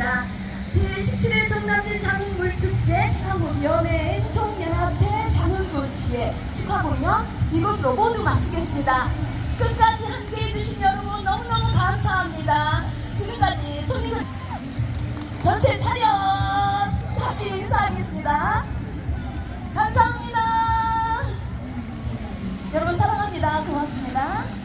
있습니다. 제17회 청남진 장물축제 한국위원회 총연합회 장흥군지회 축하 공연 이곳으로 모두 마치겠습니다. 끝까지 함께해 주신 여러분 너무너무 감사합니다. 지금까지 손민선 전체 촬영 다시 인사하겠습니다. 감사합니다. 여러분 사랑합니다. 고맙습니다.